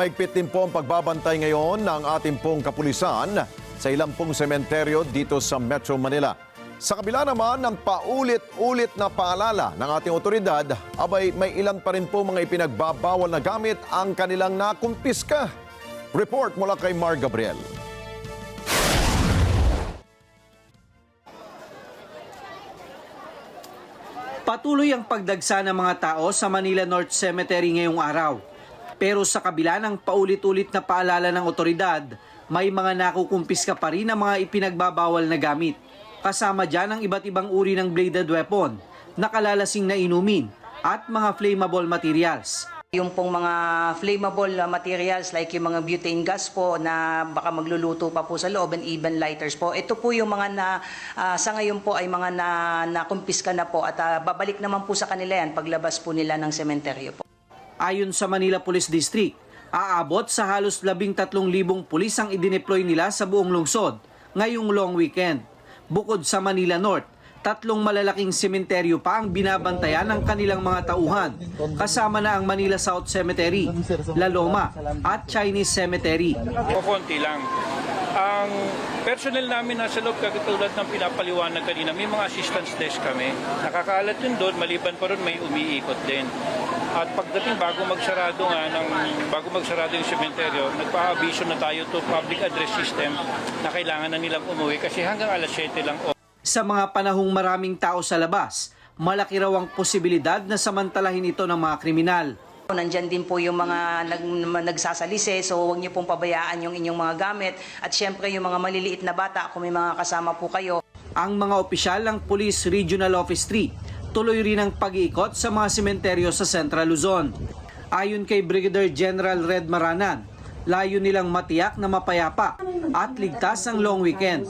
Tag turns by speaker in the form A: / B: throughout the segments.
A: maigpit din po ang pagbabantay ngayon ng ating pong kapulisan sa ilang pong sementeryo dito sa Metro Manila. Sa kabila naman ng paulit-ulit na paalala ng ating otoridad, abay may ilan pa rin po mga ipinagbabawal na gamit ang kanilang nakumpiska. Report mula kay Mar Gabriel.
B: Patuloy ang pagdagsa ng mga tao sa Manila North Cemetery ngayong araw. Pero sa kabila ng paulit-ulit na paalala ng otoridad, may mga nakukumpiska pa rin ng mga ipinagbabawal na gamit. Kasama dyan ang iba't ibang uri ng bladed weapon, nakalalasing na inumin, at mga flammable materials.
C: Yung pong mga flammable uh, materials like yung mga butane gas po na baka magluluto pa po sa loob and even lighters po. Ito po yung mga na ah, sa ngayon po ay mga na nakumpiska na po at ah, babalik naman po sa kanila yan paglabas po nila ng sementeryo po.
B: Ayon sa Manila Police District, aabot sa halos 13,000 pulis ang idineploy nila sa buong lungsod ngayong long weekend. Bukod sa Manila North, tatlong malalaking sementeryo pa ang binabantayan ng kanilang mga tauhan, kasama na ang Manila South Cemetery, La Loma at Chinese Cemetery.
D: O konti lang. Ang personnel namin nasa loob, katulad ng pinapaliwanag kanina, may mga assistance desk kami. Nakakaalat yun doon, maliban pa ron may umiikot din. At pagdating bago magsarado nga, ng, bago magsarado yung sementeryo, nagpa-abiso na tayo to public address system na kailangan na nilang umuwi kasi hanggang alas 7 lang
B: Sa mga panahong maraming tao sa labas, malaki raw ang posibilidad na samantalahin ito ng mga kriminal.
C: Nandyan din po yung mga nag, nagsasalise, so huwag niyo pong pabayaan yung inyong mga gamit. At syempre yung mga maliliit na bata, kung may mga kasama po kayo,
B: ang mga opisyal ng Police Regional Office 3 tuloy rin ang pag-iikot sa mga sementeryo sa Central Luzon. Ayon kay Brigadier General Red Maranan, layo nilang matiyak na mapayapa at ligtas ang long weekend.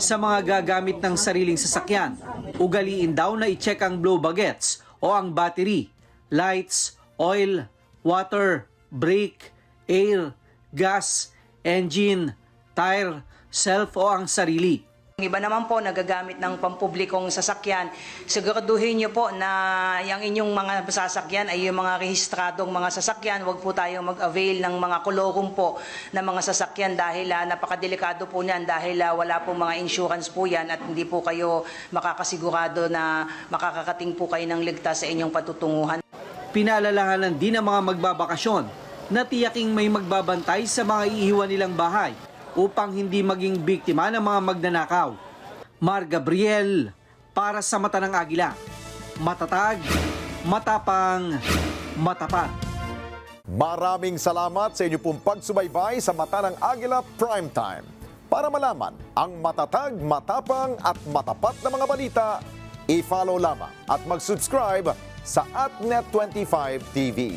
B: Sa mga gagamit ng sariling sasakyan, ugaliin daw na i-check ang blow bagets o ang battery, lights, oil, water, brake, air, gas, engine, tire, self o ang sarili.
C: Iba naman po nagagamit ng pampublikong sasakyan, siguraduhin niyo po na yung inyong mga sasakyan ay yung mga rehistradong mga sasakyan. Huwag po tayo mag-avail ng mga kolorum po na mga sasakyan dahil ah, napakadelikado po niyan dahil ah, wala po mga insurance po yan at hindi po kayo makakasigurado na makakakating po kayo ng ligtas sa inyong patutunguhan.
B: Pinaalalahanan din ng mga magbabakasyon na tiyaking may magbabantay sa mga iiwan nilang bahay upang hindi maging biktima ng mga magnanakaw. Mar Gabriel, para sa mata ng agila. Matatag, matapang, matapat.
A: Maraming salamat sa inyo pong pagsubaybay sa Mata ng Agila Primetime. Para malaman ang matatag, matapang at matapat na mga balita, i-follow lamang at mag-subscribe sa AtNet25 TV.